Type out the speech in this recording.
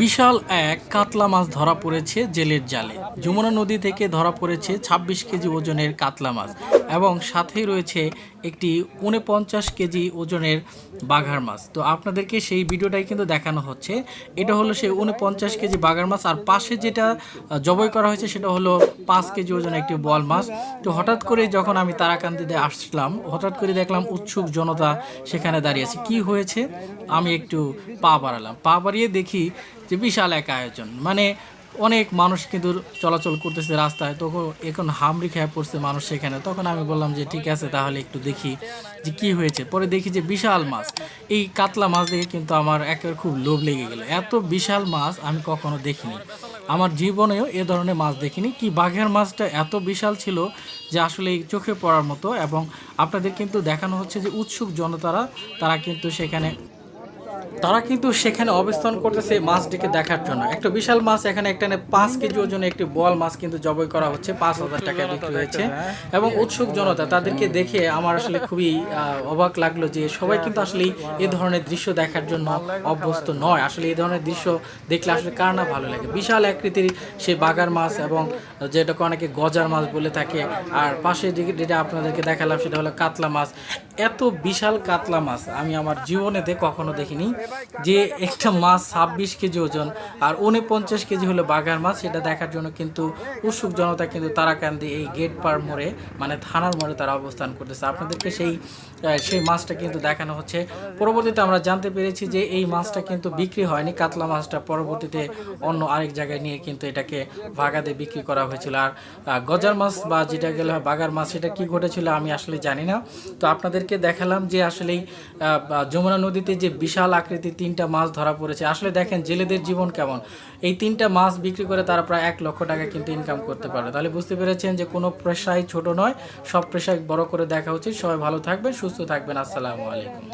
বিশাল এক কাতলা মাছ ধরা পড়েছে জেলের জালে। যমুনা নদী থেকে ধরা পড়েছে ২৬ কেজি ওজনের কাতলা মাছ এবং সাথেই রয়েছে একটি উনপঞ্চাশ কেজি ওজনের বাঘার মাছ। তো আপনাদেরকে সেই ভিডিওটাই কিন্তু দেখানো হচ্ছে। এটা হলো সেই উনপঞ্চাশ কেজি বাঘার মাছ আর পাশে যেটা জবাই করা হয়েছে সেটা হলো পাঁচ কেজি ওজনের একটি বল মাছ। তো হঠাৎ করে যখন আমি তারাকান্দিতে আসলাম, হঠাৎ করে দেখলাম উৎসুক জনতা সেখানে দাঁড়িয়ে আছে। কি হয়েছে? আমি একটু পা বাড়ালাম। পা বাড়িয়ে দেখি যে বিশাল এক আয়োজন। মানে অনেক মানুষ কিন্তু চলাচল করতেছে রাস্তায় তখন এখন হামরি খেয়ে পড়ছে মানুষ সেখানে। তখন আমি বললাম যে, ঠিক আছে, তাহলে একটু দেখি যে কি হয়েছে। পরে দেখি যে বিশাল মাছ। এই কাতলা মাছ দেখে কিন্তু আমার একেবারে খুব লোভ লেগে গেল। এত বিশাল মাছ আমি কখনো দেখিনি। আমার জীবনেও এ ধরনের মাছ দেখিনি। কি বাঘের মাছটা এত বিশাল ছিল যে আসলে চোখে পড়ার মতো এবং আপনাদের কিন্তু দেখানো হচ্ছে যে উৎসুক জনতারা, তারা কিন্তু সেখানে তারা কিন্তু সেখানে অবস্থান করতেছে মাছটিকে দেখার জন্য। একটা বিশাল মাছ, এখানে একটা পাঁচ কেজি ওজনের একটি বল মাছ কিন্তু জবাই করা হচ্ছে, পাঁচ হাজার টাকা বিক্রি হয়েছে। এবং উৎসুক জনতা, তাদেরকে দেখে আমার আসলে খুবই অবাক লাগল যে সবাই কিন্তু আসলে এই ধরনের দৃশ্য দেখার জন্য অভ্যস্ত নয়। আসলে এই ধরনের দৃশ্য দেখলে আসলে কার না ভালো লাগে? বিশাল আকৃতির সেই বাগার মাছ এবং যেটাকে অনেকে গজার মাছ বলে থাকে। আর পাশে যেটা আপনাদেরকে দেখালাম সেটা হলো কাতলা মাছ। এত বিশাল কাতলা মাছ আমি আমার জীবনেতে কখনো দেখিনি। যে একটা মাছ ছাব্বিশ কেজি ওজন আর উনপঞ্চাশ কেজি হলো বাঘার মাছ, সেটা দেখার জন্য কিন্তু উৎসুক জনতা কিন্তু তারাকান্দি এই গেট পার মোড়ে মানে থানার মোড়ে তারা অবস্থান করতেছে। আপনাদেরকে সেই সেই মাছটা কিন্তু দেখানো হচ্ছে। পরবর্তীতে আমরা জানতে পেরেছি যে এই মাছটা কিন্তু বিক্রি হয়নি, কাতলা মাছটা পরবর্তীতে অন্য আরেক জায়গায় নিয়ে কিন্তু এটাকে ভাগাতে বিক্রি করা হয়েছিল। আর গজার মাছ বা যেটা গেলে বাগার মাছ, সেটা কি ঘটেছিল আমি আসলে জানি না। তো আপনাদেরকে দেখালাম যে আসলেই যমুনা নদীতে যে বিশাল আকৃতির তিনটা মাছ ধরা পড়েছে। আসলে দেখেন, জেলেদের জীবন কেমন? এই তিনটা মাছ বিক্রি করে তারা প্রায় এক লক্ষ টাকা কিন্তু ইনকাম করতে পারে তাহলে বুঝতে পেরেছেন যে কোনো পেশাই ছোট নয়, সব পেশায় বড় করে দেখা উচিত। সবাই ভালো থাকবেন, সুস্থ থাকবেন। আসসালামু আলাইকুম।